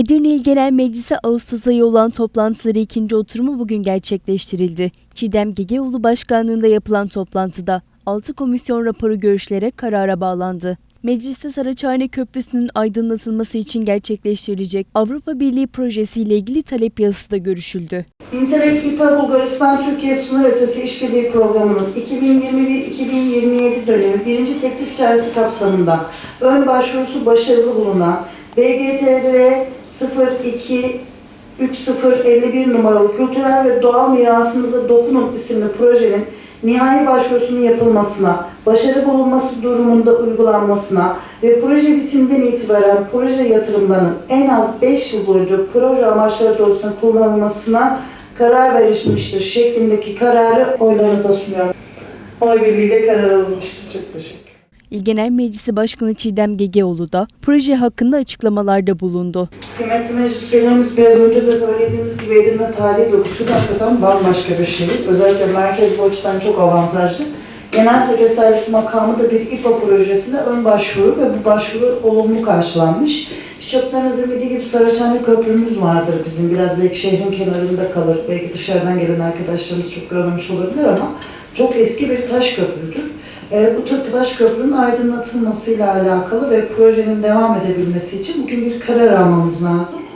Edirne İl Genel Meclisi Ağustos ayı olan toplantıları ikinci oturumu bugün gerçekleştirildi. Çiğdem Gegeoğlu başkanlığında yapılan toplantıda 6 komisyon raporu görüşlere karara bağlandı. Mecliste Saraçhane Köprüsü'nün aydınlatılması için gerçekleştirilecek Avrupa Birliği projesiyle ilgili talep yazısı da görüşüldü. İnterreg İPA Bulgaristan Türkiye Sınır Ötesi İşbirliği Programı'nın 2021-2027 dönemi birinci teklif çağrısı kapsamında ön başvurusu başarılı bulunan BGTR 02 3051 numaralı Kültürel ve Doğal Mirasımıza Dokunun isimli projenin nihai başvurusunun yapılmasına, başarı bulunması durumunda uygulanmasına ve proje bitiminden itibaren proje yatırımlarının en az 5 yıl boyunca proje amaçları doğrultusunda kullanılmasına karar verilmiştir şeklindeki kararı oylarınıza sunuyorum. Oy birliğiyle karar alınmıştır. Çok teşekkür İl Genel Meclisi Başkanı Çiğdem Gegeoğlu da proje hakkında açıklamalarda bulundu. Kıymetli meclis üyelerimiz biraz önce de söylediğimiz gibi Edirne tarihi dokusu hakikaten bambaşka bir şey. Özellikle merkez bu açıdan çok avantajlı. Genel sekreterlik makamı da bir İPA projesine ön başvuru ve bu başvuru olumlu karşılanmış. Çoklarınızın bildiği gibi Saraçhane Köprümüz vardır bizim. Biraz belki şehrin kenarında kalır. Belki dışarıdan gelen arkadaşlarımız çok görmemiş olabilir ama çok eski bir taş köprüdür. E, bu tür taş köprünün aydınlatılmasıyla alakalı ve projenin devam edebilmesi için bugün bir karar almamız lazım.